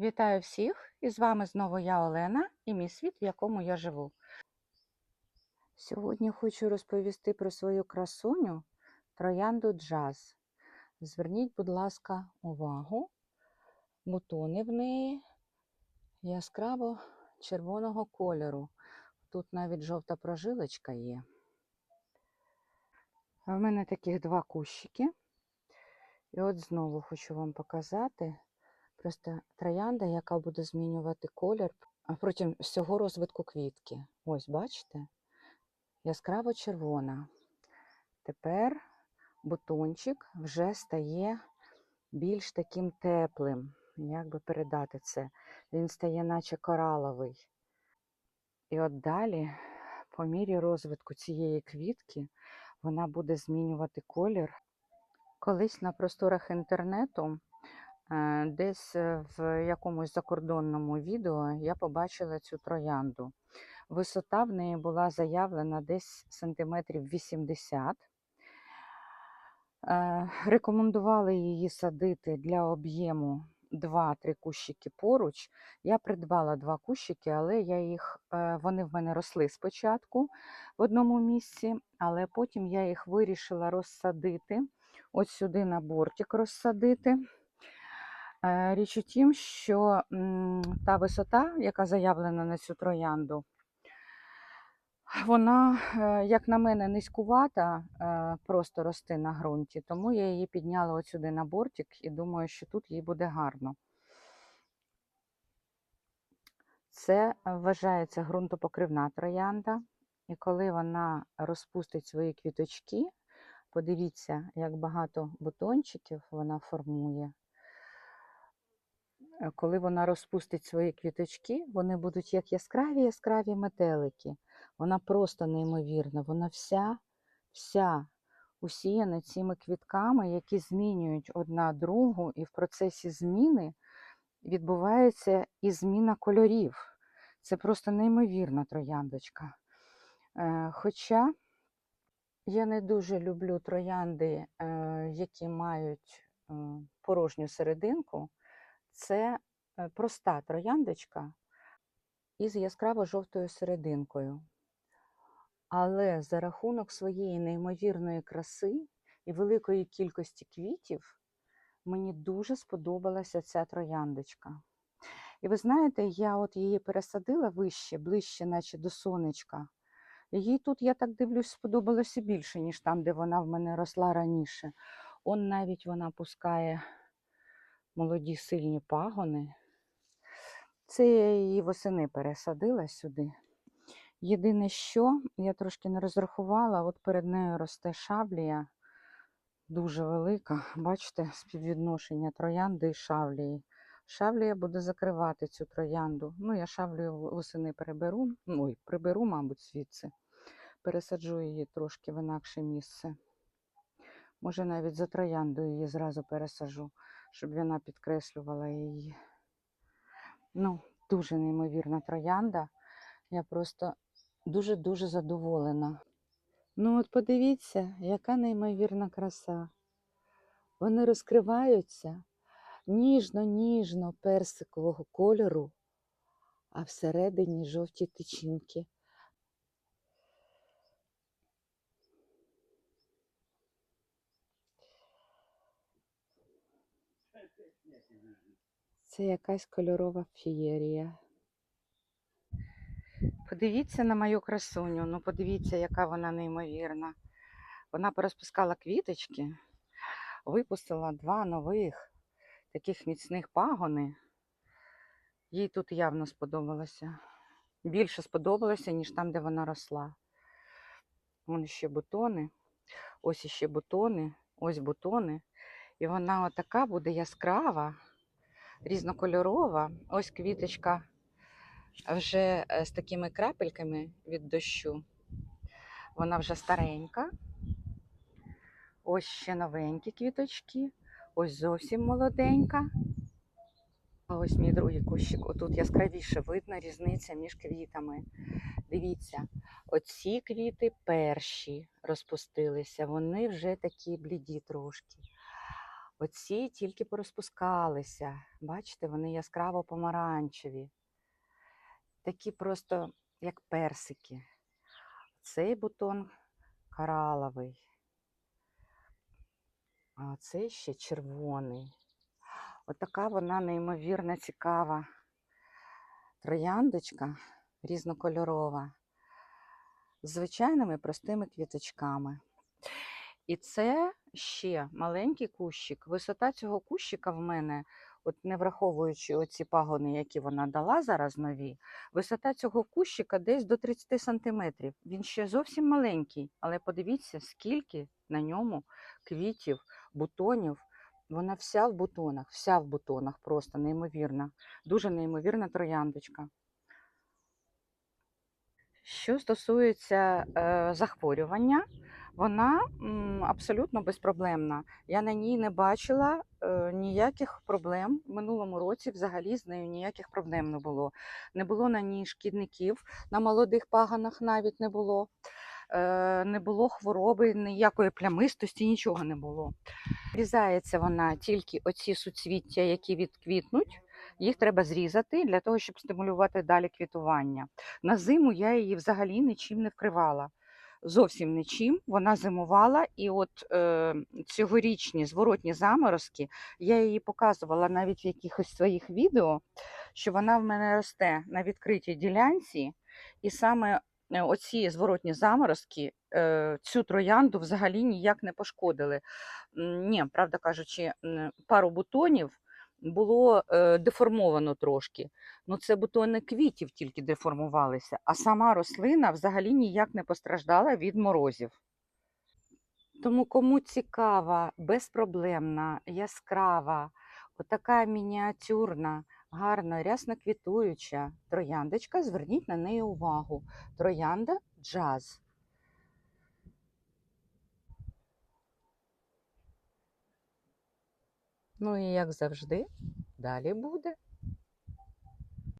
Вітаю всіх! І з вами знову я Олена і мій світ, в якому я живу. Сьогодні хочу розповісти про свою красуню троянду джаз. Зверніть, будь ласка, увагу. Бутони в неї яскраво червоного кольору. Тут навіть жовта прожилочка є. А в мене таких два кущики. І от знову хочу вам показати. Просто троянда, яка буде змінювати колір протягом всього розвитку квітки. Ось, бачите? Яскраво червона. Тепер бутончик вже стає більш таким теплим. Як би передати це? Він стає, наче кораловий. І от далі, по мірі розвитку цієї квітки, вона буде змінювати колір. Колись на просторах інтернету. Е, Десь е, в якомусь закордонному відео я побачила цю троянду. Висота в неї була заявлена десь сантиметрів 80. Е, Рекомендували її садити для об'єму 2-3 кущики поруч. Я придбала два кущики, але я їх, вони в мене росли спочатку в одному місці, але потім я їх вирішила розсадити. От сюди на бортик розсадити. Е, Річ у тім, що та висота, яка заявлена на цю троянду, вона, е, як на мене, низькувата, е, просто рости на ґрунті, тому я її підняла от сюди на бортик і думаю, що тут їй буде гарно. Це вважається ґрунтопокривна троянда, і коли вона розпустить свої квіточки, подивіться, як багато бутончиків вона формує. Е, Коли вона розпустить свої квіточки, вони будуть як яскраві яскраві метелики. Вона просто неймовірна. Вона вся, вся усіяна цими квітками, які змінюють одна другу, і в процесі зміни відбувається і зміна кольорів. Це просто неймовірна трояндочка. Е, Хоча я не дуже люблю троянди, е, які мають порожню серединку. Це е, проста трояндочка із яскраво жовтою серединкою. Але за рахунок своєї неймовірної краси і великої кількості квітів мені дуже сподобалася ця трояндочка. І ви знаєте, я от її пересадила вище, ближче, наче до сонечка. Їй тут, я так дивлюсь, сподобалося більше, ніж там, де вона в мене росла раніше. Он навіть вона пускає молоді сильні пагони. Це я її восени пересадила сюди. Єдине, що я трошки не розрахувала, от перед нею росте шаблія, дуже велика. Бачите, співвідношення троянди і шавлії. Шавлія буде закривати цю троянду. Ну, я шавлію восени переберу, ну, ой, приберу, мабуть, звідси. Пересаджу її трошки в інакше місце. Може, навіть за троянду її зразу пересажу, щоб вона підкреслювала її. Ну, дуже неймовірна троянда. Я просто дуже-дуже задоволена. Ну, от подивіться, яка неймовірна краса. Вони розкриваються ніжно-ніжно персикового кольору, а всередині жовті тичинки. Це якась кольорова фієрія. Подивіться на мою красуню. Ну, подивіться, яка вона неймовірна. Вона порозпускала квіточки, випустила два нових таких міцних пагони. Їй тут явно сподобалося. Більше сподобалося, ніж там, де вона росла. Вон ще бутони, ось іще бутони, ось бутони. І вона отака буде яскрава, різнокольорова. Ось квіточка вже е, з такими крапельками від дощу. Вона вже старенька. Ось ще новенькі квіточки. Ось зовсім молоденька. А ось мій другий кущик. Отут яскравіше видно різниця між квітами. Дивіться, оці квіти перші розпустилися, вони вже такі бліді трошки. Оці тільки порозпускалися. Бачите, вони яскраво помаранчеві. Такі просто як персики. Цей бутон кораловий. А цей ще червоний. Отака вона неймовірно цікава трояндочка різнокольорова з звичайними простими квіточками. І це ще маленький кущик. Висота цього кущика в мене, от не враховуючи оці пагони, які вона дала зараз нові, висота цього кущика десь до 30 сантиметрів. Він ще зовсім маленький, але подивіться, скільки на ньому квітів, бутонів. Вона вся в бутонах, вся в бутонах, просто неймовірна. Дуже неймовірна трояндочка. Що стосується е, захворювання, вона абсолютно безпроблемна. Я на ній не бачила е, ніяких проблем. В минулому році взагалі з нею ніяких проблем не було. Не було на ній шкідників, на молодих паганах навіть не було. Е, не було хвороби, ніякої плямистості, нічого не було. Різається вона тільки оці суцвіття, які відквітнуть. Їх треба зрізати для того, щоб стимулювати далі квітування. На зиму я її взагалі нічим не вкривала. Зовсім нічим. Вона зимувала, і от е, цьогорічні зворотні заморозки я її показувала навіть в якихось своїх відео, що вона в мене росте на відкритій ділянці, і саме е, оці зворотні заморозки е, цю троянду взагалі ніяк не пошкодили. Ні, правда кажучи, пару бутонів було е, деформовано трошки. Ну, це бутони квітів тільки деформувалися, а сама рослина взагалі ніяк не постраждала від морозів. Тому кому цікава, безпроблемна, яскрава, отака мініатюрна, гарна, рясно квітуюча трояндочка, зверніть на неї увагу. Троянда джаз. Ну і як завжди, далі буде.